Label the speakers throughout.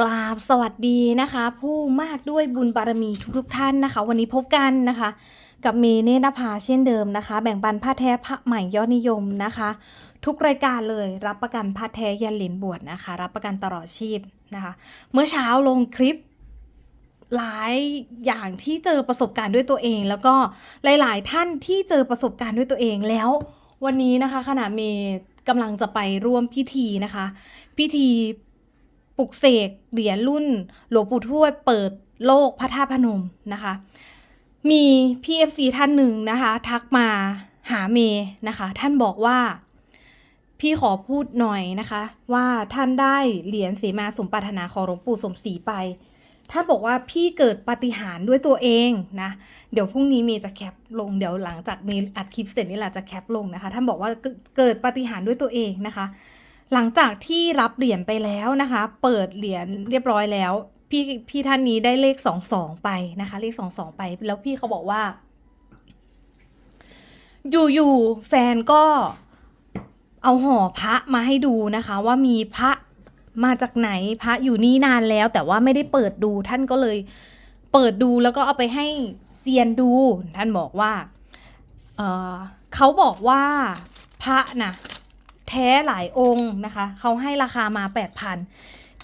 Speaker 1: กราบสวัสดีนะคะ ผู้มากด้วยบุญบารมีทุกๆท่านนะคะ วันนี้พบกันนะคะ กับเมเนตรภาเช่นเดิมนะคะ แบ่งปันผ้าแท้ผ้าใหม่ยอดนิยมนะคะ ทุกรายการเลยรับประกันผ้าแท้ยันเหรียญบวชนะคะ รับประกันตลอดชีพนะคะ เมื่อเช้าลงคลิปหลายอย่างที่เจอประสบการณ์ด้วยตัวเอง แล้วก็หลาย ๆ ท่านที่เจอประสบการณ์ด้วยตัวเองแล้ว วันนี้นะคะขณะเมย์กำลังจะไปร่วมพิธีนะคะ พิธี ปลุกเสกเหรียญรุ่น หลวงปู่ทวดเปิดโลกพระธาตุพนมนะคะ มีพี่เอฟซีท่านหนึ่งนะคะ ทักมาหาเมนะคะ ท่านบอกว่า พี่ขอพูดหน่อยนะคะ ว่าท่านได้เหรียญเสมาสมปรารถนาของหลวงปู่สมศรีไปท่านบอกว่าพี่เกิดปฏิหารด้วยตัวเองนะ เดี๋ยวพรุ่งนี้เมย์จะแคปลงเดี๋ยวหลังจากเมย์อัดคลิปเสร็จนี่แหละจะแคปลงนะคะ ท่านบอกว่าเกิดปฏิหารด้วยตัวเองนะคะ หลังจากที่รับเหรียญไปแล้วนะคะ เปิดเหรียญเรียบร้อยแล้ว พี่พี่ท่านนี้ได้เลขสองสองไปนะคะ เลขสองสองไป แล้วพี่เขาบอกว่า อยู่ๆแฟนก็เอาห่อพระมาให้ดูนะคะ ว่ามีพระมาจากไหนพระอยู่นี่นานแล้ว แต่ว่าไม่ได้เปิดดูท่านก็เลยเปิดดูแล้วก็เอาไปให้เซียนดู ท่านบอกว่าเเขาบอกว่าพระนะ แท้หลายองค์นะคะเขาให้ราคามาแปดพัน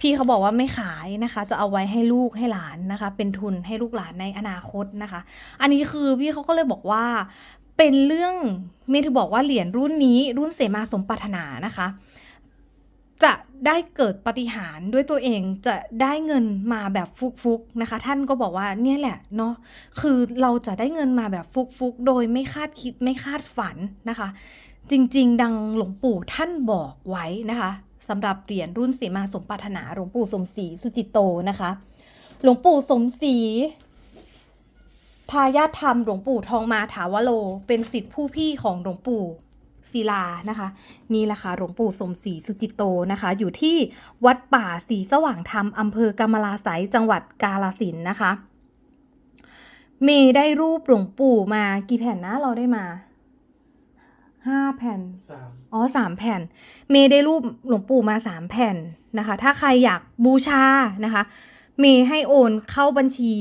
Speaker 1: พี่เขาบอกว่าไม่ขายนะคะ จะเอาไว้ให้ลูกให้หลานนะคะ เป็นทุนให้ลูกหลานในอนาคตนะคะ อันนี้คือพี่เขาก็เลยบอกว่าเป็นเรื่องเมย์ถือบอกว่าเหรียญรุ่นนี้รุ่นเสมาสมปรารถนานะคะ จะ ได้เกิดปฏิหารด้วยตัวเองจะได้เงินมาแบบฟุกๆนะคะ ท่านก็บอกว่าเนี่ยแหละเนาะคือเราจะได้เงินมาแบบฟุกๆ โดยไม่คาดคิดไม่คาดฝันนะคะ จริง ๆ ดังหลวงปู่ท่านบอกไว้นะคะสำหรับเหรียญรุ่นเสมาสมปรารถนาหลวงปู่สมศรีสุจิตโตนะคะ หลวงปู่สมศรีทายาทธรรมหลวงปู่ทองมาถาวโล เป็นสิทธิผู้พี่ของหลวงปู่ ศิลานะคะ นี่แหละค่ะหลวงปู่สมศรีสุจิตโตนะคะ อยู่ที่วัดป่าศรีสว่างธรรมอำเภอกำมะลาไสยจังหวัดกาฬสินธุ์นะคะ เมย์ได้รูปหลวงปู่มากี่แผ่นนะเราได้มาห้าแผ่น
Speaker 2: สาม
Speaker 1: อ๋อสามแผ่น เมย์ได้รูปหลวงปู่มาสามแผ่นนะคะ ถ้าใครอยากบูชานะคะ เมย์ให้โอนเข้าบัญชี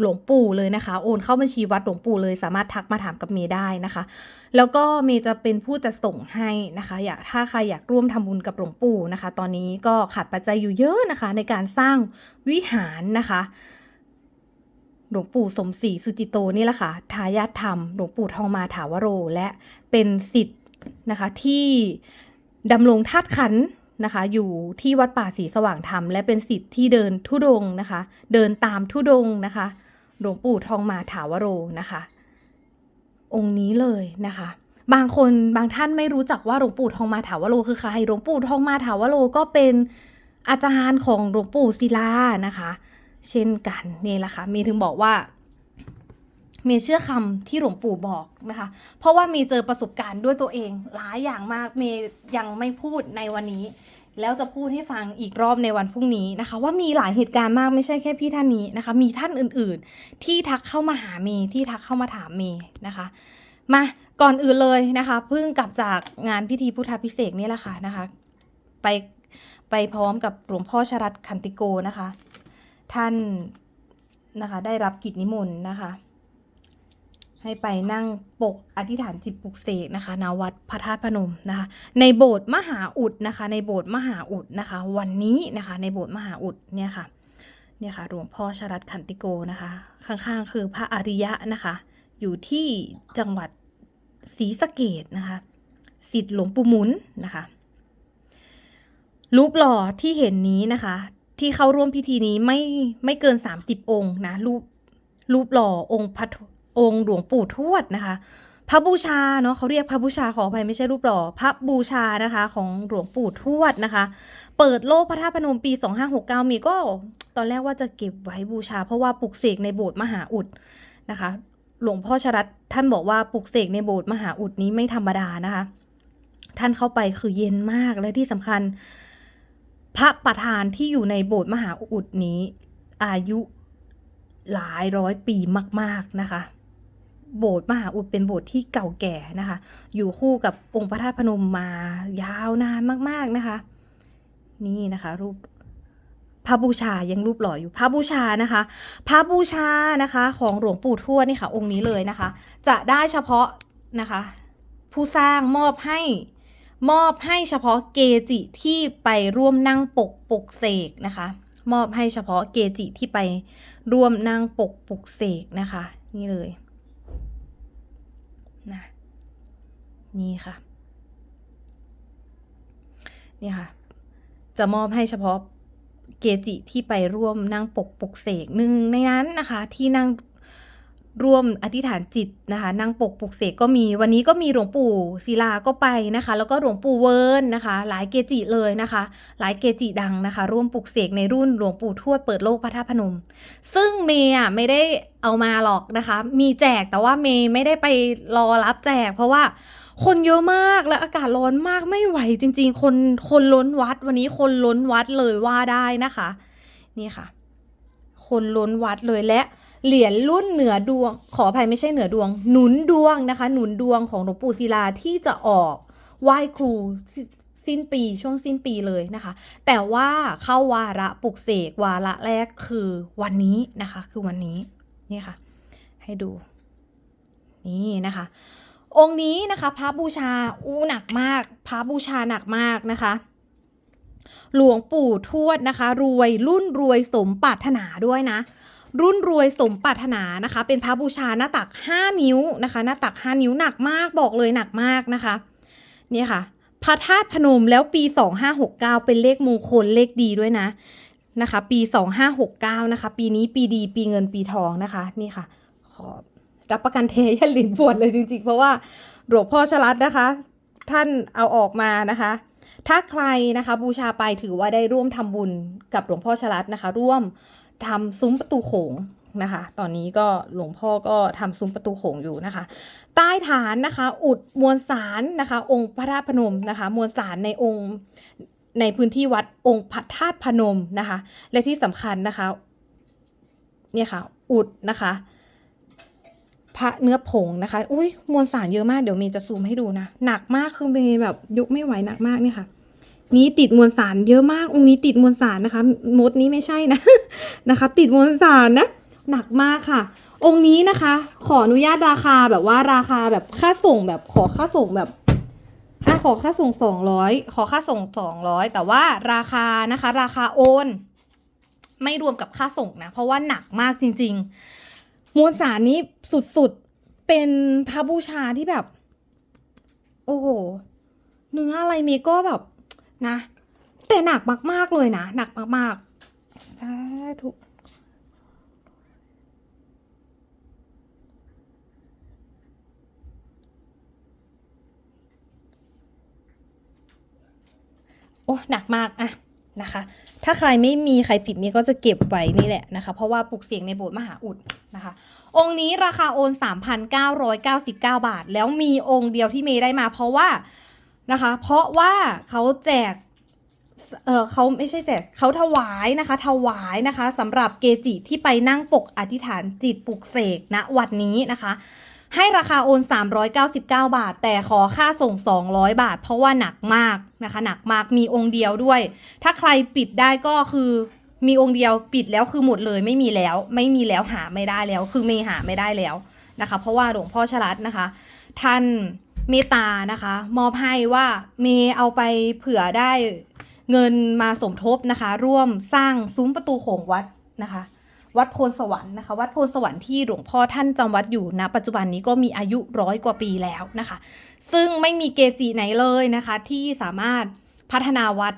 Speaker 1: หลวงปู่เลยนะคะ โอนเข้าบัญชีวัดหลวงปู่เลยสามารถทักมาถามกับเมย์ได้นะคะ แล้วก็เมย์จะเป็นผู้จะส่งให้นะคะ อยากถ้าใครอยากร่วมทำบุญกับหลวงปู่นะคะ ตอนนี้ก็ขาดปัจจัยอยู่เยอะนะคะ ในการสร้างวิหารนะคะหลวงปู่สมศรีสุจิโตนี่แหละค่ะทายาทธรรมหลวงปู่ทองมาถาวโร และเป็นสิทธิ์นะคะที่ดำรงธาตุขันนะคะ อยู่ที่วัดป่าศรีสว่างธรรม และเป็นสิทธิ์ที่เดินทุดงนะคะ เดินตามทุดงนะคะ หลวงปู่ทองมาถาวโรนะคะ องค์นี้เลยนะคะ บางคนบางท่านไม่รู้จักว่าหลวงปู่ทองมาถาวโรคือใครหลวงปู่ทองมาถาวโรก็เป็นอาจารย์ของหลวงปู่ศิลานะคะ เช่นกันนี่แหละค่ะเมย์ถึงบอกว่าเมย์เชื่อคำที่หลวงปู่บอกนะคะ เพราะว่าเมย์เจอประสบการณ์ด้วยตัวเองหลายอย่างมาก เมย์ยังไม่พูดในวันนี้ แล้วจะพูดให้ฟังอีกรอบในวันพรุ่งนี้นะคะ ว่ามีหลายเหตุการณ์มากไม่ใช่แค่พี่ท่านนี้นะคะ มีท่านอื่นๆ ที่ทักเข้ามาหาเมย์ที่ทักเข้ามาถามเมย์นะคะมาก่อนอื่นเลยนะคะเพิ่งกลับจากงานพิธีพุทธพิเศษกนี่แหละค่ะนะคะ ไปไปพร้อมกับหลวงพ่อชรัตคันติโกนะคะ ท่านนะคะได้รับกิจนิมนต์นะคะ ให้ไปนั่งปกอธิษฐานจิตปลุกเสกนะคะณวัดพระธาตุพนมนะคะ ในโบสถ์มหาอุดนะคะ ในโบสถ์มหาอุดนะคะ วันนี้นะคะ ในโบสถ์มหาอุดเนี่ยค่ะเนี่ยค่ะหลวงพ่อชรัตขันติโกนะคะ ข้างๆ คือพระอริยะนะคะ อยู่ที่จังหวัดศรีสะเกดนะคะสิทธิ์หลวงปู่หมุนนะคะรูปหล่อที่เห็นนี้นะคะ ที่เข้าร่วมพิธีนี้ไม่ไม่เกิน 30 องค์นะรูปรูปหล่อองค์พระ องค์หลวงปู่ทวดนะคะ พระบูชาเนาะเขาเรียกพระบูชาขออภัยไม่ใช่รูปหล่อพระบูชานะคะของหลวงปู่ทวดนะคะ เปิดโลกพระธาตุพนมปี 2569 มีก็ตอนแรกว่าจะเก็บไว้บูชา เพราะว่าปลุกเสกในโบสถ์มหาอุดนะคะ หลวงพ่อชรัตท่านบอกว่าปลุกเสกในโบสถ์มหาอุดนี้ไม่ธรรมดานะคะ ท่านเข้าไปคือเย็นมากและที่สำคัญ พระประธานที่อยู่ในโบสถ์มหาอุดนี้อายุหลายร้อยปีมาก ๆ นะคะ โบสถ์มหาอุดเป็นโบสถ์ที่เก่าแก่นะคะ อยู่คู่กับองค์พระธาตุพนมมายาวนานมาก ๆนะคะ นี่นะคะรูปพระบูชายังรูปหล่ออยู่พระบูชานะคะ พระบูชานะคะของหลวงปู่ทวดนี่ค่ะ องค์นี้เลยนะคะ จะได้เฉพาะนะคะ ผู้สร้างมอบให้มอบให้เฉพาะเกจิที่ไปร่วมนั่งปกปกเสกนะคะ มอบให้เฉพาะเกจิที่ไปร่วมนั่งปกปกเสกนะคะ นี่เลยนะ นี่ค่ะ นี่ค่ะ จะมอบให้เฉพาะเกจิที่ไปร่วมนั่งปกปุกเสกหนึ่งในนั้นนะคะ ที่นั่งร่วมอธิษฐานจิตนะคะนั่งปกปุกเสกก็มีวันนี้ก็มีหลวงปู่ศิลาก็ไปนะคะ แล้วก็หลวงปู่เวิร์นนะคะ หลายเกจิเลยนะคะ หลายเกจิดังนะคะ ร่วมปลุกเสกในรุ่นหลวงปู่ทวดเปิดโลกพระธาตุพนม ซึ่งเมย์อะไม่ได้เอามาหรอกนะคะ มีแจกแต่ว่าเมย์ไม่ได้ไปรอรับแจก เพราะว่า คนเยอะมากและอากาศร้อนมากไม่ไหวจริง ๆ คนคนล้นวัดวันนี้คนล้นวัดเลยว่าได้นะคะ นี่ค่ะ คนล้นวัดเลยและเหรียญรุ่นเหนือดวง ขออภัยไม่ใช่เหนือดวง หนุนดวงนะคะ หนุนดวงของหลวงปู่ศิลาที่จะออกไหว้ครูสิสิ้นปีช่วงสิ้นปีเลยนะคะ แต่ว่าเข้าวาระปลุกเสกวาระแรกคือวันนี้นะคะ คือวันนี้นี่ค่ะ ให้ดู นี่นะคะ องค์นี้นะคะพระบูชาอู้หนักมากพระบูชาหนักมากนะคะ หลวงปู่ทวดนะคะ รวยรุ่นรวยสมปรารถนาด้วยนะ รุ่นรวยสมปรารถนานะคะ เป็นพระบูชาหน้าตัก 5 นิ้วนะคะ หน้าตัก 5 นิ้วหนักมากบอกเลยหนักมากนะคะเนี่ยค่ะพระธาตุพนมแล้วปี 2569 เป็นเลขมงคลเลขดีด้วยนะนะคะ ปี 2569 นะคะ ปีนี้ปีดีปีเงินปีทองนะคะ นี่ค่ะขอบ รับประกันเทยันหลินปวดเลยจริงๆ เพราะว่าหลวงพ่อชลัดนะคะ ท่านเอาออกมานะคะ ถ้าใครนะคะบูชาไปถือว่าได้ร่วมทำบุญกับหลวงพ่อชลัดนะคะ ร่วมทำซุ้มประตูโขงนะคะ ตอนนี้ก็หลวงพ่อก็ทำซุ้มประตูโขงอยู่นะคะ ใต้ฐานนะคะ อุดมวลสารนะคะ องค์พระธาตุพนมนะคะ มวลสารในองค์ในพื้นที่วัดองค์พระธาตุพนมนะคะ และที่สำคัญนะคะ เนี่ยค่ะ อุดนะคะ พระเนื้อผงนะคะ อุ้ยมวลสารเยอะมากเดี๋ยวเมย์จะซูมให้ดูนะ หนักมากคือเมย์แบบยกไม่ไหวหนักมากเนี่ยค่ะ นี้ติดมวลสารเยอะมาก องค์นี้ติดมวลสารนะคะ มดนี้ไม่ใช่นะนะคะ ติดมวลสารนะ หนักมากค่ะ องค์นี้นะคะ ขออนุญาตราคาแบบว่าราคาแบบค่าส่งแบบขอค่าส่งแบบอะขอค่าส่งสองร้อยขอค่าส่งสองร้อยแต่ว่าราคานะคะ ราคาโอน ไม่รวมกับค่าส่งนะ เพราะว่าหนักมากจริง ๆ มวลสารนี้สุดๆ เป็นพระบูชาที่แบบ โอ้โห เนื้ออะไรเมย์ก็แบบนะ แต่หนักมากๆเลยนะ หนักมากๆสาธุโอ้หนักมากอะ นะคะ ถ้าใครไม่มีใครผิดมีก็จะเก็บไว้นี่แหละนะคะ เพราะว่าปลุกเสียงในโบสถ์มหาอุดนะคะ องค์นี้ราคาโอน 3,999 บาท แล้วมีองค์เดียวที่เมย์ได้มา เพราะว่านะคะ เพราะว่าเขาแจกเออเขาไม่ใช่แจกเขาถวายนะคะ ถวายนะคะสำหรับเกจิที่ไปนั่งปกอธิษฐานจิตปลุกเสกณวันนี้นะคะ ให้ราคาโอน 399 บาท แต่ขอค่าส่ง 200 บาท เพราะว่าหนักมากนะคะหนักมากมีองค์เดียวด้วย ถ้าใครปิดได้ก็คือมีองค์เดียวปิดแล้วคือหมดเลยไม่มีแล้ว ไม่มีแล้วหาไม่ได้แล้ว คือเมย์หาไม่ได้แล้วนะคะ เพราะว่าหลวงพ่อชลัดนะคะ ท่านเมตตานะคะ มอบให้ว่าเมย์เอาไปเผื่อได้เงินมาสมทบนะคะ ร่วมสร้างซุ้มประตูโขงวัดนะคะ วัดโพนสวรรค์นะคะ วัดโพนสวรรค์ที่หลวงพ่อท่านจำวัดอยู่ณปัจจุบันนี้ก็มีอายุร้อยกว่าปีแล้วนะคะ ซึ่งไม่มีเกจิไหนเลยนะคะ ที่สามารถพัฒนาวัด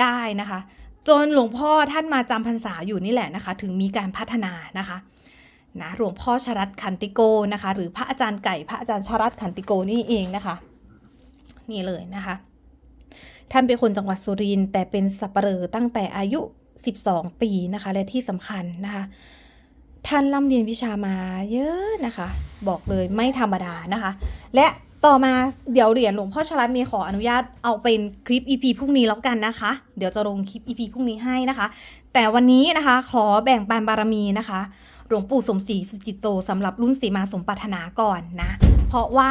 Speaker 1: ได้นะคะ จนหลวงพ่อท่านมาจำพรรษาอยู่นี่แหละนะคะ ถึงมีการพัฒนานะคะนะหลวงพ่อชรัตขันติโกนะคะ หรือพระอาจารย์ไก่พระอาจารย์ชรัตขันติโกนี่เองนะคะ นี่เลยนะคะท่านเป็นคนจังหวัดสุรินทร์แต่เป็นสัปเหร่อตั้งแต่อายุ 12 ปีนะคะ และที่สำคัญนะคะ ท่านร่ำเรียนวิชามาเยอะนะคะ บอกเลยไม่ธรรมดานะคะ และต่อมาเดี๋ยวเหรียญหลวงพ่อชลัดมีขออนุญาตเอาเป็นคลิป EP พรุ่งนี้แล้วกันนะคะ เดี๋ยวจะลงคลิป EP พรุ่งนี้ให้นะคะ แต่วันนี้นะคะขอแบ่งปันบารมีนะคะ หลวงปู่สมศรีสุจิตโตสำหรับรุ่นสีมาสมปรารถนาก่อนนะ เพราะว่า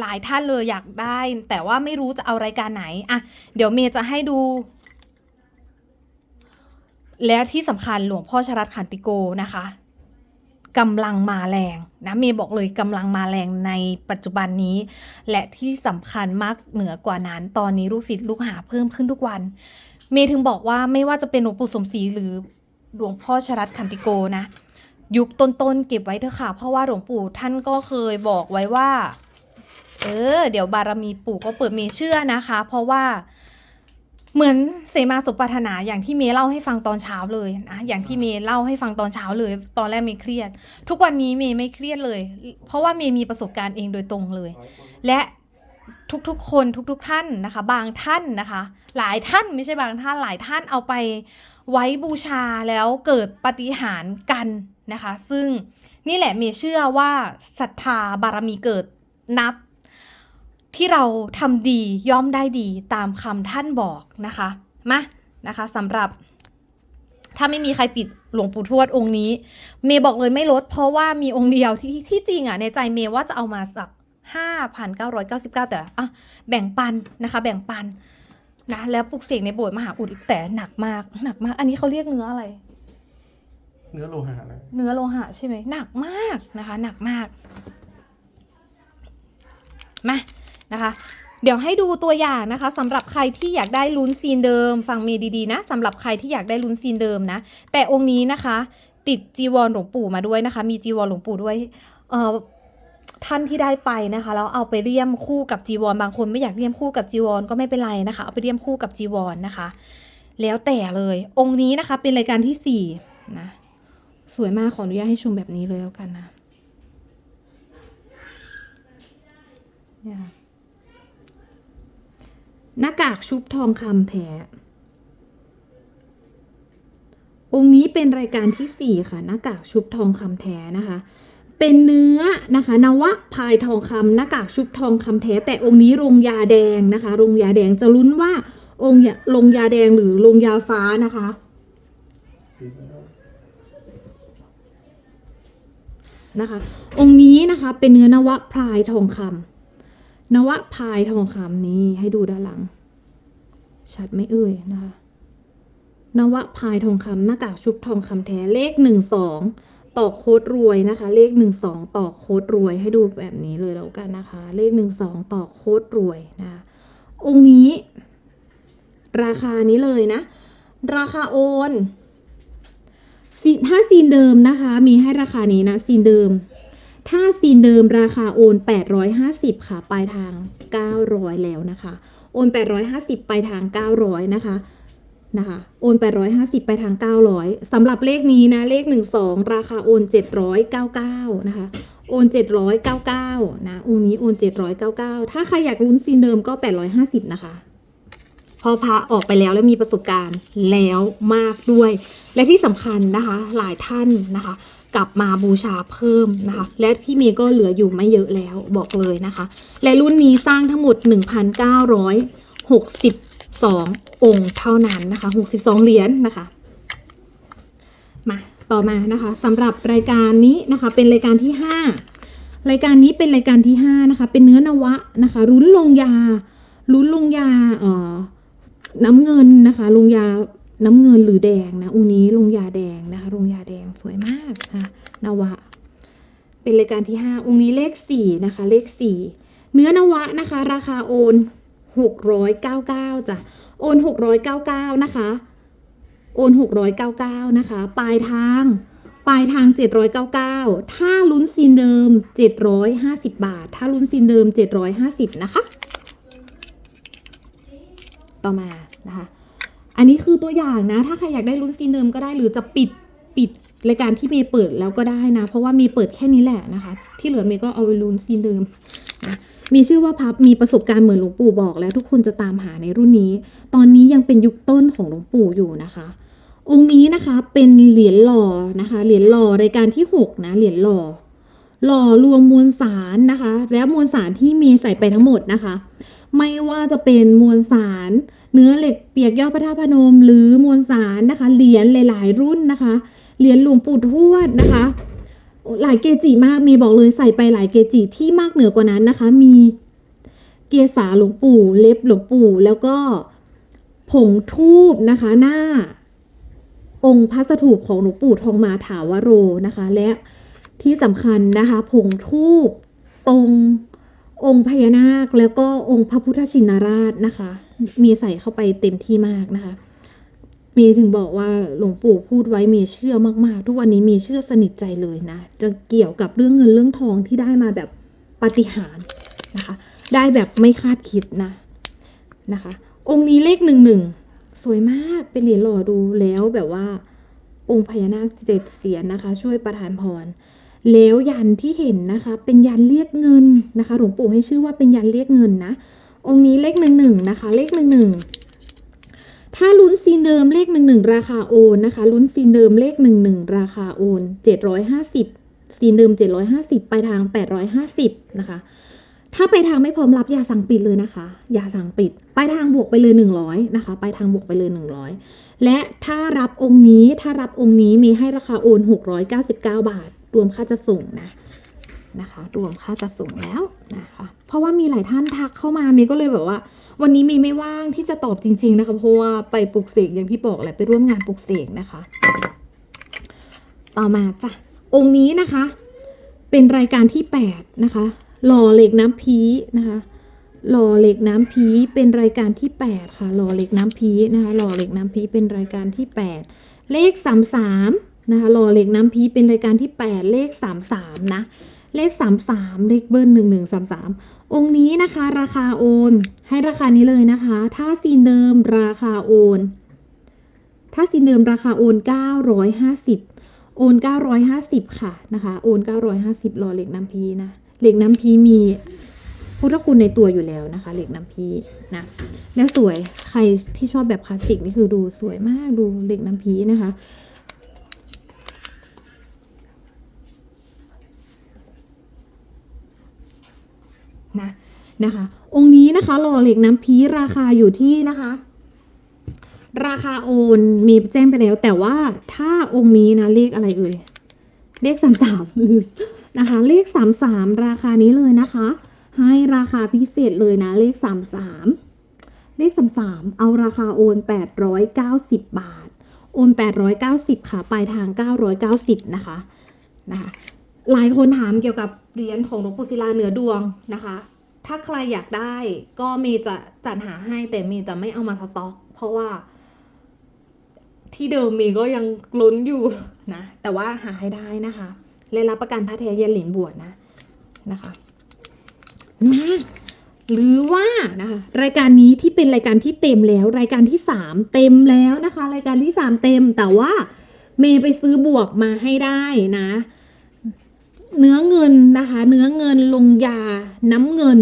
Speaker 1: หลายท่านเลยอยากได้ แต่ว่าไม่รู้จะเอารายการไหนอะเดี๋ยวเมย์จะให้ดู และที่สำคัญหลวงพ่อชรัตขันติโกนะคะกำลังมาแรงนะเมย์บอกเลยกำลังมาแรงในปัจจุบันนี้ และที่สำคัญมากเหนือกว่านั้น ตอนนี้ลูกศิษย์ลูกหาเพิ่มขึ้นทุกวัน เมย์ถึงบอกว่าไม่ว่าจะเป็นหลวงปู่สมศรีหรือหลวงพ่อชรัตขันติโกนะ ยุคต้นๆเก็บไว้เถอะค่ะ เพราะว่าหลวงปู่ท่านก็เคยบอกไว้ว่า เออ เดี๋ยวบารมีปู่ก็เปิดเมย์เชื่อนะคะ เพราะว่า เหมือนเสมาสุปรารถนาอย่างที่เมย์เล่าให้ฟังตอนเช้าเลยนะอย่างที่เมย์เล่าให้ฟังตอนเช้าเลย ตอนแรกเมย์เครียด ทุกวันนี้เมย์ไม่เครียดเลย เพราะว่าเมย์มีประสบการณ์เองโดยตรงเลย และทุกๆคนทุกๆท่านนะคะ บางท่านนะคะ หลายท่านไม่ใช่บางท่านหลายท่านเอาไปไว้บูชาแล้วเกิดปาฏิหารย์กันนะคะ ซึ่งนี่แหละเมย์เชื่อว่าศรัทธาบารมีเกิดนับ ที่เราทำดีย่อมได้ดีตามคำท่านบอกนะคะมานะคะสำหรับ ถ้าไม่มีใครปิดหลวงปู่ทวดองค์นี้ เมย์บอกเลยไม่ลด เพราะว่ามีองค์เดียวที่ที่จริงอะในใจเมย์ว่าจะเอามาสักห้าพันเก้าร้อยเก้าสิบเก้าแต่อะแบ่งปันนะคะ แบ่งปันนะแล้วปลุกเสกในโบสถ์มหาอุดอีกแต่หนักมากหนักมาก อันนี้เขาเรียกเนื้ออะไร
Speaker 2: เนื้อโลหะนะ
Speaker 1: เนื้อโลหะใช่ไหมหนักมากนะคะ หนักมากมา นะคะ เดี๋ยวให้ดูตัวอย่างนะคะสำหรับใครที่อยากได้ลุ้นซีนเดิม ฟังเมย์ดีๆนะสำหรับใครที่อยากได้ลุ้นซีนเดิมนะ แต่องค์นี้นะคะ ติดจีวรหลวงปู่มาด้วยนะคะ มีจีวรหลวงปู่ด้วยเอ่อท่านที่ได้ไปนะคะแล้วเอาไปเลี่ยมคู่กับจีวรบางคนไม่อยากเลี่ยมคู่กับจีวรก็ไม่เป็นไรนะคะ เอาไปเลี่ยมคู่กับจีวรนนะคะ แล้วแต่เลยองค์นี้นะคะเป็นรายการที่สี่นะสวยมากขออนุญาตให้ชมแบบนี้เลยแล้วกันนะเนี่ย หน้ากากชุบทองคำแท้ องค์นี้เป็นรายการที่สี่ค่ะ หน้ากากชุบทองคำแท้นะคะ เป็นเนื้อนะคะนวะพายทองคำหน้ากากชุบทองคำแท้ แต่องค์นี้ลงยาแดงนะคะลงยาแดงจะลุ้นว่าองค์ลงยาแดงหรือลงยาฟ้านะคะ นะคะ องค์นี้นะคะเป็นเนื้อนวะพลายทองคำ นวะพายทองคำนี้ให้ดูด้านหลัง ชัดไม่เอ่ยนะคะ นวะพายทองคำหน้ากากชุบทองคำแท้เลขหนึ่งสองต่อโค้ดรวยนะคะ เลขหนึ่งสองต่อโค้ดรวยให้ดูแบบนี้เลยแล้วกันนะคะ เลขหนึ่งสองต่อโค้ดรวยนะคะองค์นี้ ราคานี้เลยนะ ราคาโอนถ้าซีนเดิมนะคะ มีให้ราคานี้นะซีนเดิม ถ้าซีนเดิมราคาโอน 850 ค่ะ ปลายทาง 900 แล้วนะคะ โอน 850 ปลายทาง 900 นะคะนะคะ โอน 850 ไปทาง 900สำหรับเลขนี้นะ เลข 12 ราคาโอน 799 นะคะ โอน 799 นะ องค์นี้โอน 799 ถ้าใครอยากลุ้นซีนเดิมก็ 850 นะคะ พอพระออกไปแล้วแล้วมีประสบการณ์แล้วมากด้วย และที่สำคัญนะคะ หลายท่านนะคะ กลับมาบูชาเพิ่มนะคะ และที่เมย์ก็เหลืออยู่ไม่เยอะแล้วบอกเลยนะคะ และรุ่นนี้สร้างทั้งหมด 1,962 องค์เท่านั้นนะคะ 62 เหรียญนะคะ มาต่อมานะคะสำหรับรายการนี้นะคะเป็นรายการที่ 5 รายการนี้เป็นรายการที่ 5 นะคะ เป็นเนื้อนวะนะคะรุ้นลงยารุ้นลงยาเอ่อน้ำเงินนะคะลงยา น้ำเงินหรือแดงนะองค์นี้ลงยาแดงนะคะลงยาแดงสวยมากนะคะนวะ เป็นรายการที่ 5 องค์นี้เลข 4 นะคะ เลข 4 เนื้อนวะนะคะ ราคาโอน 699จ้ะโอน 699 นะคะ โอน 699 นะคะ ปลายทางปลายทาง 799 ถ้าลุ้นซีนเดิม 750 บาท ถ้าลุ้นซีนเดิม 750 นะคะ ต่อมานะคะ อันนี้คือตัวอย่างนะ ถ้าใครอยากได้ลุ้นซีนเดิมก็ได้หรือจะปิดปิดรายการที่เมย์เปิดแล้วก็ได้นะ เพราะว่าเมย์เปิดแค่นี้แหละนะคะ ที่เหลือเมย์ก็เอาไปลุ้นซีนเดิมนะมีชื่อว่าพับมีประสบการณ์เหมือนหลวงปู่บอก แล้วทุกคนจะตามหาในรุ่นนี้ ตอนนี้ยังเป็นยุคต้นของหลวงปู่อยู่นะคะ องค์นี้นะคะเป็นเหรียญหล่อนะคะ เหรียญหล่อรายการที่หกนะ เหรียญหล่อหล่อรวมมวลสารนะคะ และมวลสารที่เมย์ใส่ไปทั้งหมดนะคะ ไม่ว่าจะเป็นมวลสาร เนื้อเหล็กเปียกยอดพระธาตุพนม หรือมวลสารนะคะ เหรียญหลาย ๆ รุ่นนะคะ เหรียญหลวงปู่ทวดนะคะ หลายเกจิมากมีบอกเลยใส่ไปหลายเกจิที่มากเหนือกว่านั้นนะคะ มีเกษาหลวงปู่ เล็บหลวงปู่ แล้วก็ผงทูบนะคะหน้า องค์พระสถูปของหลวงปู่ทองมาถาวโรนะคะ และที่สำคัญนะคะ ผงทูบตรง องค์พญานาคแล้วก็องค์พระพุทธชินราชนะคะ มีใส่เข้าไปเต็มที่มากนะคะ มีถึงบอกว่าหลวงปู่พูดไว้มีเชื่อมากๆ ทุกวันนี้มีเชื่อสนิทใจเลยนะ จะเกี่ยวกับเรื่องเงินเรื่องทองที่ได้มาแบบปฏิหารนะคะ ได้แบบไม่คาดคิดนะนะคะ องค์นี้เลขหนึ่งหนึ่งสวยมากเป็นเหรียญหล่อดูแล้วแบบว่า องค์พญานาคเจ็ดเสียนนะคะ ช่วยประทานพร แล้วยันที่เห็นนะคะ เป็นยันเรียกเงินนะคะหลวงปู่ให้ชื่อว่าเป็นยันเรียกเงินนะ องค์นี้เลขหนึ่งหนึ่งนะคะ เลขหนึ่งหนึ่งถ้าลุ้นซีนเดิมเลขหนึ่งหนึ่งราคาโอนนะคะลุ้นซีนเดิมเลขหนึ่งหนึ่งราคาโอนเจ็ดร้อยห้าสิบซีนเดิมเจ็ดร้อยห้าสิบไปทางแปดร้อยห้าสิบนะคะถ้าไปทางไม่พร้อมรับอย่าสั่งปิดเลยนะคะอย่าสั่งปิด ไปทางบวกไปเลยหนึ่งร้อยนะคะ ไปทางบวกไปเลยหนึ่งร้อยและถ้ารับองค์นี้ถ้ารับองค์นี้มีให้ราคาโอนหกร้อยเก้าสิบเก้าบาท รวมค่าจะส่งนะนะคะ รวมค่าจะส่งแล้วนะคะ เพราะว่ามีหลายท่านทักเข้ามาเมย์ก็เลยแบบว่า วันนี้เมย์ไม่ว่างที่จะตอบจริง ๆ นะคะ เพราะว่าไปปลุกเสกอย่างที่บอกแหละไปร่วมงานปลุกเสกนะคะ ต่อมาจ้ะองค์นี้นะคะ เป็นรายการที่แปดนะคะหล่อเหล็กน้ำพีนะคะหล่อเหล็กน้ำพีเป็นรายการที่แปดค่ะหล่อเหล็กน้ำพีนะคะหล่อเหล็กน้ำพีเป็นรายการที่แปดเลขสามสาม นะคะหล่อเหล็กน้ำพีเป็นรายการที่แปดเลขสามสามนะ เลขสามสามเลขเบิ้ลหนึ่งหนึ่งสามสามองค์นี้นะคะ ราคาโอน ให้ราคานี้เลยนะคะ ถ้าซีนเดิมราคาโอน ถ้าซีนเดิมราคาโอนเก้าร้อยห้าสิบโอน 950 ค่ะนะคะโอน 950 รอเหล็กน้ำพีนะเหล็กน้ำพีมีพุทธคุณในตัวอยู่แล้วนะคะ เหล็กน้ำพีนะและสวยใครที่ชอบแบบคลาสสิกนี่คือดูสวยมากดูเหล็กน้ำพีนะคะ นะนะคะ องค์นี้นะคะหล่อเหล็กน้ำพีราคาอยู่ที่นะคะ ราคาโอนมีแจ้งไปแล้ว แต่ว่าถ้าองค์นี้นะเลขอะไรเอ่ยเลขสามสามลืมนะคะ เลขสามสามราคานี้เลยนะคะ ให้ราคาพิเศษเลยนะเลขสามสามเลขสามสามเอาราคาโอนแปดร้อยเก้าสิบบาท โอนแปดร้อยเก้าสิบค่ะปลายทางเก้าร้อยเก้าสิบนะคะนะคะ หลายคนถามเกี่ยวกับเหรียญของหลวงปู่ศิลาเหนือดวงนะคะ ถ้าใครอยากได้ก็เมย์จะจัดหาให้แต่เมย์จะไม่เอามาสต็อก เพราะว่า ที่เดิมเมย์ก็ยังลุ้นอยู่นะ แต่ว่าหาให้ได้นะคะและรับประกันพระแท้เยนหลินบวชนะนะคะนะหรือว่านะคะรายการนี้ที่เป็นรายการที่เต็มแล้ว รายการที่สามเต็มแล้วนะคะ รายการที่สามเต็มแต่ว่าเมย์ไปซื้อบวกมาให้ได้นะ เนื้อเงินนะคะ เนื้อเงินลงยาน้ำเงิน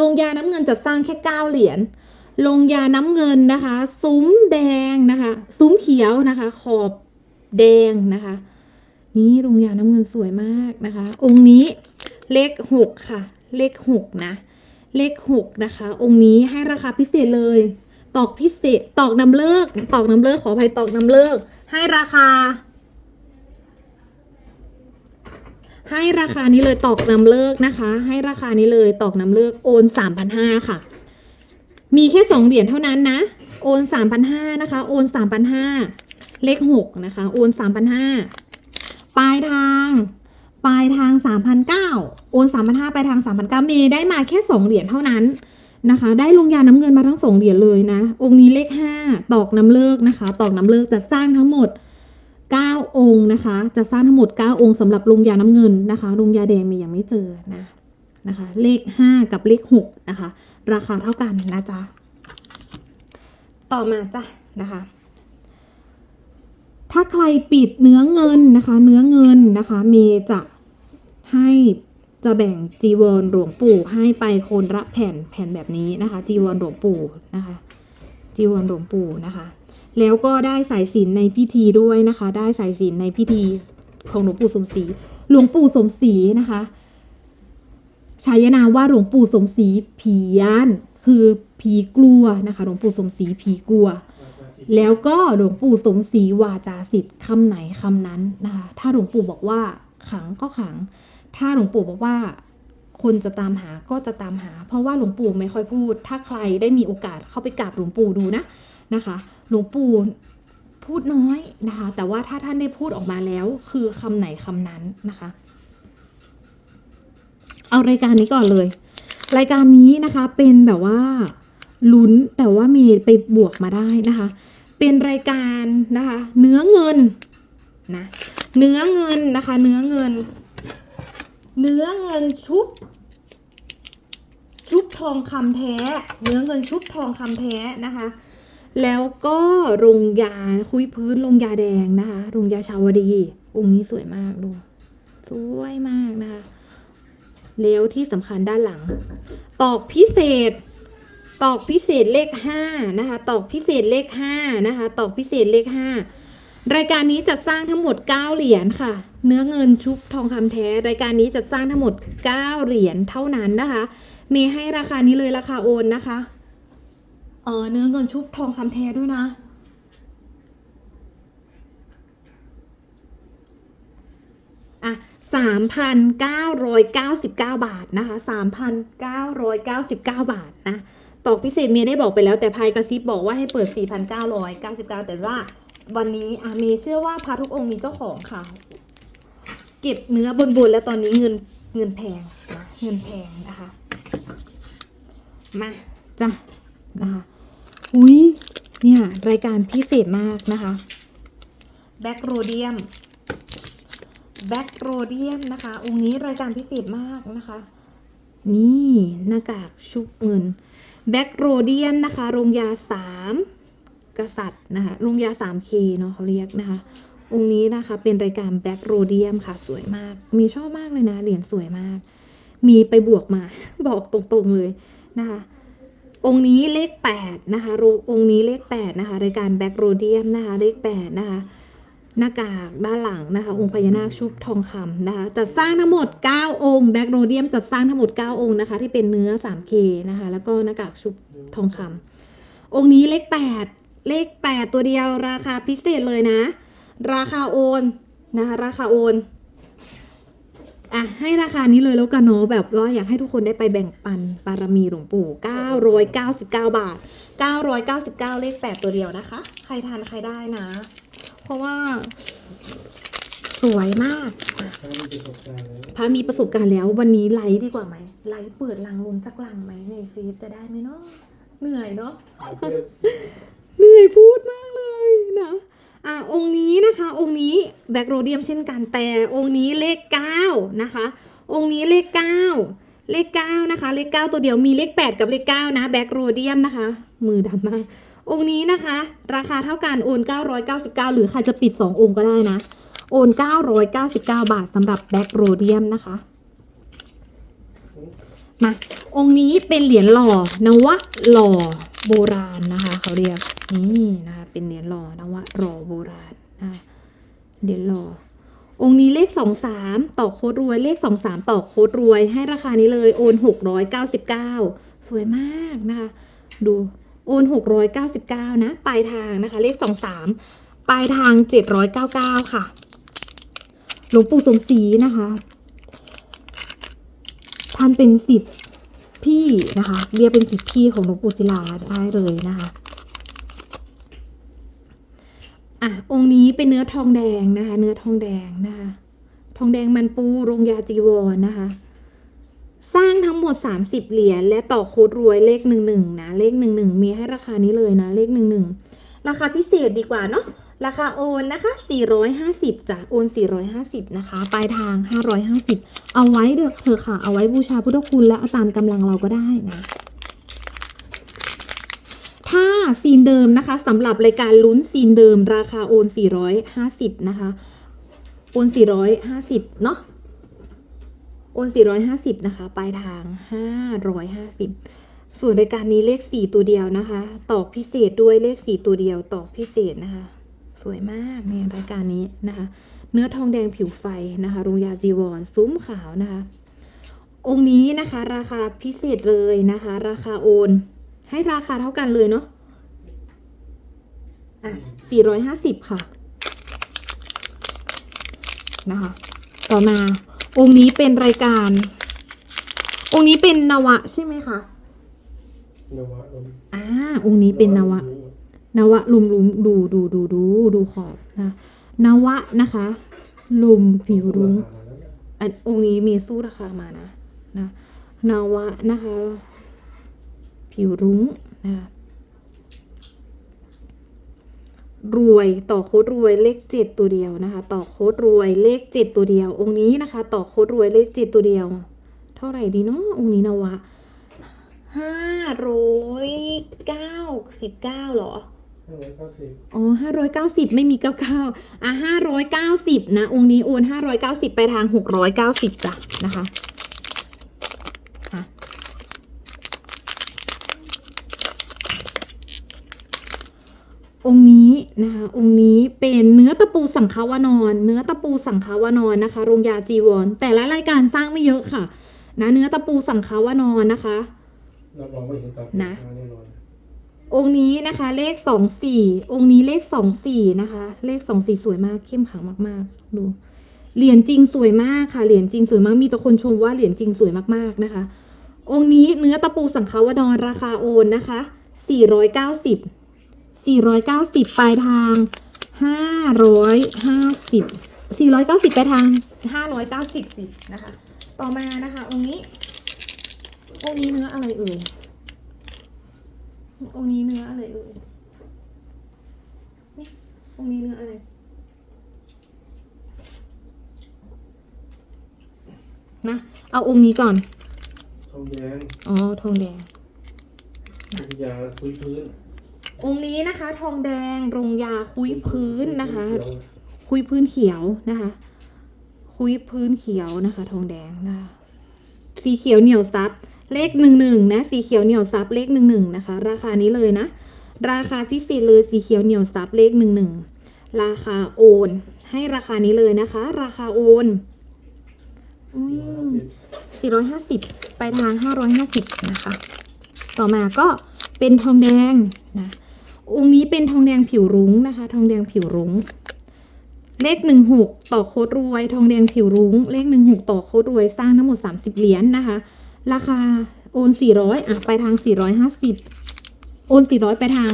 Speaker 1: ลงยาน้ำเงินจะสร้างแค่เก้าเหรียญลงยาน้ำเงินนะคะ ซุ้มแดงนะคะ ซุ้มเขียวนะคะ ขอบแดงนะคะ นี่ลงยาน้ำเงินสวยมากนะคะ องค์นี้เลขหกค่ะ เลขหกนะ เลขหกนะคะ องค์นี้ให้ราคาพิเศษเลย ตอกพิเศษตอกนำเลิก ตอกนำเลิกขออภัยตอกนำเลิก ให้ราคา ให้ราคานี้เลยตอกน้ำเลิกนะคะ ให้ราคานี้เลยตอกน้ำเลิกโอนสามพันห้าค่ะ มีแค่สองเหรียญเท่านั้นนะ โอนสามพันห้านะคะ โอนสามพันห้าเลขหกนะคะ โอนสามพันห้าปลายทางปลายทางสามพันเก้าโอนสามพันห้าปลายทางสามพันเก้าเมย์ได้มาแค่สองเหรียญเท่านั้นนะคะ ได้ลงยาน้ำเงินมาทั้งสองเหรียญเลยนะ องค์นี้เลขห้าตอกน้ำเลิกนะคะ ตอกน้ำเลิกจะสร้างทั้งหมด 9 องค์นะคะ จะสร้างทั้งหมด 9 องค์สำหรับลงยาน้ำเงินนะคะลงยาแดงมียังไม่เจอนะนะคะ เลข 5 กับเลข 6 นะคะ ราคาเท่ากันนะจ๊ะ ต่อมาจ้ะนะคะ ถ้าใครปิดเนื้อเงินนะคะ เนื้อเงินนะคะเมย์จะให้จะแบ่งจีวรหลวงปู่ให้ไปคนละแผ่นแผ่นแบบนี้นะคะ จีวรหลวงปู่นะคะ จีวรหลวงปู่นะคะ แล้วก็ได้สายสิญจนในพิธีด้วยนะคะ ได้สายสิญจนในพิธีของหลวงปู่สมศรี หลวงปู่สมศรีนะคะฉายานามว่าหลวงปู่สมศรีผีย้านคือผีกลัวนะคะหลวงปู่สมศรีผีกลัว แล้วก็หลวงปู่สมศรีวาจาสิทธิ์คำไหนคำนั้นนะคะ ถ้าหลวงปู่บอกว่าขังก็ขัง ถ้าหลวงปู่บอกว่าคนจะตามหาก็จะตามหา เพราะว่าหลวงปู่ไม่ค่อยพูด ถ้าใครได้มีโอกาสเข้าไปกราบหลวงปู่ดูนะ นะคะ หลวงปู่พูดน้อยนะคะ แต่ว่าถ้าท่านได้พูดออกมาแล้วคือคำไหนคำนั้นนะคะ เอารายการนี้ก่อนเลย รายการนี้นะคะเป็นแบบว่าลุ้นแต่ว่ามีไปบวกมาได้นะคะ เป็นรายการนะคะ เนื้อเงินนะเนื้อเงินนะคะ เนื้อเงิน เนื้อเงินชุบชุบทองคำแท้ เนื้อเงินชุบทองคำแท้นะคะ แล้วก็รงยาคุยพื้นรงยาแดงนะคะ รงยาชาวดี องค์นี้สวยมากดู สวยมากนะคะ แล้วที่สำคัญด้านหลัง ตอกพิเศษ ตอกพิเศษเลขห้านะคะ ตอกพิเศษเลขห้านะคะ ตอกพิเศษเลขห้ารายการนี้จะสร้างทั้งหมด 9 เหรียญค่ะ เนื้อเงินชุบทองคำแท้ รายการนี้จะสร้างทั้งหมด 9 เหรียญเท่านั้นนะคะ มีให้ราคานี้เลยราคาโอนนะคะ เออเนื้อเงินชุบทองคำแท้ด้วยนะ อะสามพันเก้าร้อยเก้าสิบเก้าบาทนะคะสามพันเก้าร้อยเก้าสิบเก้าบาทนะตอกพิเศษเมียได้บอกไปแล้วแต่พายกระซิบบอกว่าให้เปิดสี่พันเก้าร้อยเก้าสิบเก้าแต่ว่าวันนี้อะเมย์เชื่อว่าพระทุกองค์มีเจ้าของค่ะ เก็บเนื้อบนๆแล้วตอนนี้เงินเงินแพงนะเงินแพงนะคะ มาจ้ะนะคะ อุ้ยเนี่ย รายการพิเศษมากนะคะแบ็กโรเดียมแบ็กโรเดียมนะคะ องค์นี้รายการพิเศษมากนะคะ นี่หน้ากากชุบเงินแบ็กโรเดียมนะคะโรงยาสามกษัตริย์นะคะโรงยาสามเคเนาะเขาเรียกนะคะ องค์นี้นะคะเป็นรายการแบ็กโรเดียมค่ะสวยมาก มีชอบมากเลยนะ เหรียญสวยมาก มีไปบวกมา บอกตรงๆเลยนะคะ องค์นี้เลขแปดนะคะโรองค์นี้เลขแปดนะคะรายการแบ็กโรเดียมนะคะเลขแปดนะคะหน้ากากด้านหลังนะคะ องค์พญานาคชุบทองคำนะคะจัดสร้างทั้งหมด 9 องค์แบ็กโรเดียมจัดสร้างทั้งหมด 9 องค์นะคะ ที่เป็นเนื้อ 3K นะคะแล้วก็หน้ากากชุบทองคำองค์นี้เลข 8 เลข 8 ตัวเดียวราคาพิเศษเลยนะ ราคาโอนนะคะราคาโอน อะให้ราคานี้เลยแล้วกันเนาะแบบว่าอยากให้ทุกคนได้ไปแบ่งปันบารมีหลวงปู่ 999 บาท 999 เลข 8 ตัวเดียวนะคะ ใครทานใครได้นะ เพราะว่า สวยมาก
Speaker 2: ถ้ามีประสบการณ์แล้ว
Speaker 1: พระมีประสบการณ์แล้ววันนี้ไลฟ์ดีกว่าไหมไลฟ์เปิดลังลงสักลังไหมในเฟซจะได้ไหมเนาะเหนื่อยเนาะ
Speaker 2: เพื่อ
Speaker 1: เหนื่อยพูดมากเลยนะ อะองค์นี้นะคะ องค์นี้แบคโรเดียมเช่นกันแต่องค์นี้เลขเก้านะคะ องค์นี้เลขเก้าเลขเก้านะคะ เลขเก้าตัวเดียวมีเลขแปดกับเลขเก้านะแบคโรเดียมนะคะ มือดำมากองค์นี้นะคะ ราคาเท่ากันโอน 999 หรือใครจะปิด 2 องค์ก็ได้นะ โอน 999 บาทสำหรับแบ็กโรเดียมนะคะมาองค์นี้เป็นเหรียญหล่อนวะหล่อโบราณนะคะ เขาเรียกนี่นะคะ เป็นเหรียญหล่อนวะหล่อโบราณนะคะเหรียญหล่อองค์นี้เลขสองสามต่อโค้ดรวยเลขสองสามต่อโค้ดรวย ให้ราคานี้เลยโอนหกร้อยเก้าสิบเก้าสวยมากนะคะ ดูโอนหกร้อยเก้าสิบเก้านะ ปลายทางนะคะ เลขสองสามปลายทางเจ็ดร้อยเก้าเก้าค่ะ หลวงปู่สมศรีนะคะ ท่านเป็นสิทธิ์พี่นะคะ เรียกเป็นสิทธิ์พี่ของหลวงปู่ศิลาได้เลยนะคะ อะองค์นี้เป็นเนื้อทองแดงนะคะ เนื้อทองแดงนะคะ ทองแดงมันปูโรงยาจีวรนะคะ สร้างทั้งหมด 30 เหรียญและต่อโค้ดรวยเลขหนึ่งหนึ่งนะ เลขหนึ่งหนึ่งมีให้ราคานี้เลยนะ เลขหนึ่งหนึ่งราคาพิเศษดีกว่าเนาะราคาโอนนะคะ 450จ้ะโอน 450 นะคะ ปลายทาง 550 เอาไว้เด้อเธอะค่ะ เอาไว้บูชาพุทธคุณและเอาตามกำลังเราก็ได้นะ ถ้าซีนเดิมนะคะสำหรับรายการลุ้นซีนเดิม ราคาโอน 450 นะคะ โอน 450 เนาะโอน 450 นะคะ ปลายทาง 550 ส่วนรายการนี้เลข 4 ตัวเดียวนะคะ ตอกพิเศษด้วยเลข 4 ตัวเดียว ตอกพิเศษนะคะ สวยมากเนี่ยรายการนี้นะคะ เนื้อทองแดงผิวไฟนะคะโรงยาจีวรซุ้มขาวนะคะ องค์นี้นะคะ ราคาพิเศษเลยนะคะ ราคาโอน ให้ราคาเท่ากันเลยเนาะอะ450ค่ะ นะคะ ต่อมาองค์นี้เป็นรายการ องค์นี้เป็นนวะใช่ไหมคะ
Speaker 2: นวะลม
Speaker 1: อ่าองค์นี้เป็นนวะ นวะลุมลุมดูดูดูดูดูขอบนะนวะนะคะ ลุมผิวรุ้งอันองค์นี้มีสู้ราคามานะนะนาวะนะคะ ผิวรุ้งนะคะรวยต่อโคดรวยเลขเจ็ดตัวเดียวนะคะ ต่อโคดรวยเลขเจ็ดตัวเดียว องค์นี้นะคะ ต่อโคดรวยเลขเจ็ดตัวเดียว เท่าไหร่ดีเนาะองค์นี้นาวะห้าร้อยเก้าสิบเก้าหรอ
Speaker 2: ห้าร้อยเก้าสิบ
Speaker 1: อ๋อห้าร้อยเก้าสิบไม่มีเก้าเก้าอะห้าร้อยเก้าสิบนะ องค์นี้โอนห้าร้อยเก้าสิบไปทางหกร้อยเก้าสิบจ้ะนะคะ องค์นี้นะคะองค์นี้เป็นเนื้อตะปูสังขาวานอนเนื้อตะปูสังขาวานอนนะคะ โรงยาจีวร แต่ละรายการสร้างไม่เยอะค่ะนะเนื้อตะปูสังขาวานอนนะคะ
Speaker 2: รับรองไม่เห็นตาม
Speaker 1: นะ
Speaker 2: แน่นอน
Speaker 1: องค์นี้นะคะ เลขสองสี่องค์นี้เลขสองสี่นะคะ เลขสองสี่สวยมากเข้มขลังมากๆ ดูเหรียญจริงสวยมากค่ะ เหรียญจริงสวยมากมีแต่คนชมว่าเหรียญจริงสวยมากๆนะคะ องค์นี้เนื้อตะปูสังขาวดรราคาโอนนะคะสี่ ร้อยเก้าสิบสี่ร้อยเก้าสิบปลายทางห้าร้อยห้าสิบสี่ร้อยเก้าสิบปลายทางห้าร้อยเก้าสิบสินะคะ ต่อมานะคะองค์นี้ องค์นี้เนื้ออะไรเอ่ย องค์นี้เนื้ออะไรเอ่ยนี่องค์นี้เนื้ออะไรนะเอาองค์นี้ก่อน
Speaker 2: ทองแดง
Speaker 1: อ๋อ ทองแดง
Speaker 2: ปัญญาคุยพื้น
Speaker 1: องค์นี้นะคะ ทองแดงโรงยาคุยพื้นนะคะ
Speaker 2: เขียว
Speaker 1: คุยพื้นเขียวนะคะ คุยพื้นเขียวนะคะ ทองแดงนะคะสีเขียวเหนียวซับเลขหนึ่งหนึ่งนะ สีเขียวเหนียวซับเลขหนึ่งหนึ่งนะคะ ราคานี้เลยนะ ราคาพิเศษเลยสีเขียวเหนียวซับเลขหนึ่งหนึ่งราคาโอน ให้ราคานี้เลยนะคะ ราคาโอนอุ้ยสี่ร้อยห้าสิบไปทางห้าร้อยห้าสิบนะคะ ต่อมาก็เป็นทองแดงนะ องค์นี้เป็นทองแดงผิวรุ้งนะคะ ทองแดงผิวรุ้ง เลขหนึ่งหกต่อโคดรวย ทองแดงผิวรุ้ง เลขหนึ่งหกต่อโคดรวยสร้างทั้งหมดสามสิบเหรียญนะคะ ราคาโอนสี่ร้อยอะไปทางสี่ร้อยห้าสิบโอนสี่ร้อยไปทาง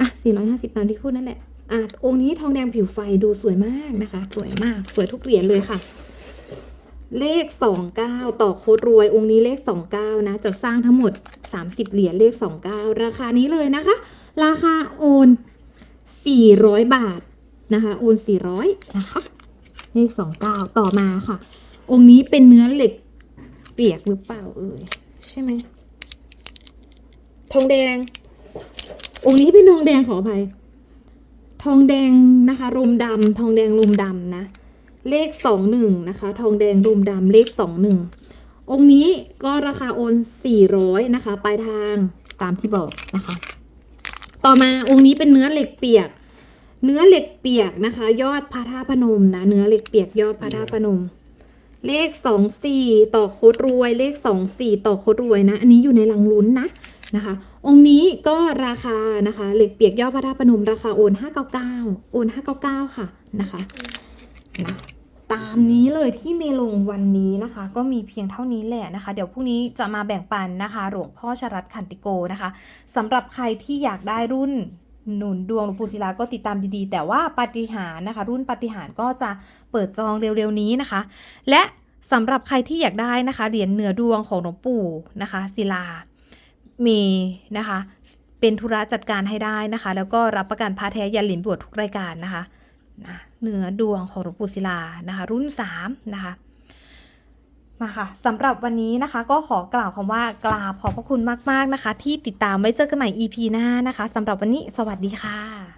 Speaker 1: อะสี่ร้อยห้าสิบตามที่พูดนั่นแหละอะองค์นี้ทองแดงผิวไฟดูสวยมากนะคะ สวยมากสวยทุกเหรียญเลยค่ะ เลขสองเก้าต่อโคดรวย องค์นี้เลขสองเก้านะจะสร้างทั้งหมดสามสิบเหรียญเลขสองเก้าราคานี้เลยนะคะ ราคาโอนสี่ร้อยบาทนะคะ โอนสี่ร้อยนะคะเลขสองเก้าต่อมาค่ะ องค์นี้เป็นเนื้อเหล็กเปียกหรือเปล่าเอ่ยใช่ไหมทองแดง องค์นี้เป็นทองแดงขออภัย ทองแดงนะคะรุมดำทองแดงรุมดำนะ เลขสองหนึ่งนะคะ ทองแดงรุมดำเลขสองหนึ่งองค์นี้ก็ราคาโอนสี่ร้อยนะคะ ปลายทางตามที่บอกนะคะ ต่อมาองค์นี้เป็นเนื้อเหล็กเปียก เนื้อเหล็กเปียกนะคะ ยอดพระธาตุพนมนะ เนื้อเหล็กเปียกยอดพระธาตุพนม เลขสองสี่ต่อโคตรรวย เลขสองสี่ต่อโคตรรวยนะ อันนี้อยู่ในลังลุ้นนะนะคะ องค์นี้ก็ราคานะคะ เหล็กเปียกยอดพระธาตุพนม ราคาโอนห้าเก้าเก้าโอนห้าเก้าเก้าค่ะนะคะนะ ตามนี้เลยที่เมลงวันนี้นะคะ ก็มีเพียงเท่านี้แหละนะคะ เดี๋ยวพรุ่งนี้จะมาแบ่งปันนะคะ หลวงพ่อชรัตขันติโกนะคะสำหรับใครที่อยากได้รุ่นหนุนดวงหลวงปู่ศิลาก็ติดตามดีๆ แต่ว่าปฏิหารนะคะ รุ่นปฏิหารก็จะเปิดจองเร็วๆนี้นะคะ และสำหรับใครที่อยากได้นะคะเหรียญเหนือดวงของหลวงปู่นะคะ ศิลามีนะคะ เป็นธุระจัดการให้ได้นะคะ แล้วก็รับประกันพาแท้ยันหลินบวชทุกรายการนะคะนะ เหนือดวงของหลวงปู่ศิลานะคะ รุ่น3นะคะมาค่ะสำหรับวันนี้นะคะก็ขอกล่าวคำว่ากราบขอบพระคุณมาก ๆ นะคะ ที่ติดตามไว้เจอกันใหม่ EP หน้านะคะสำหรับวันนี้สวัสดีค่ะ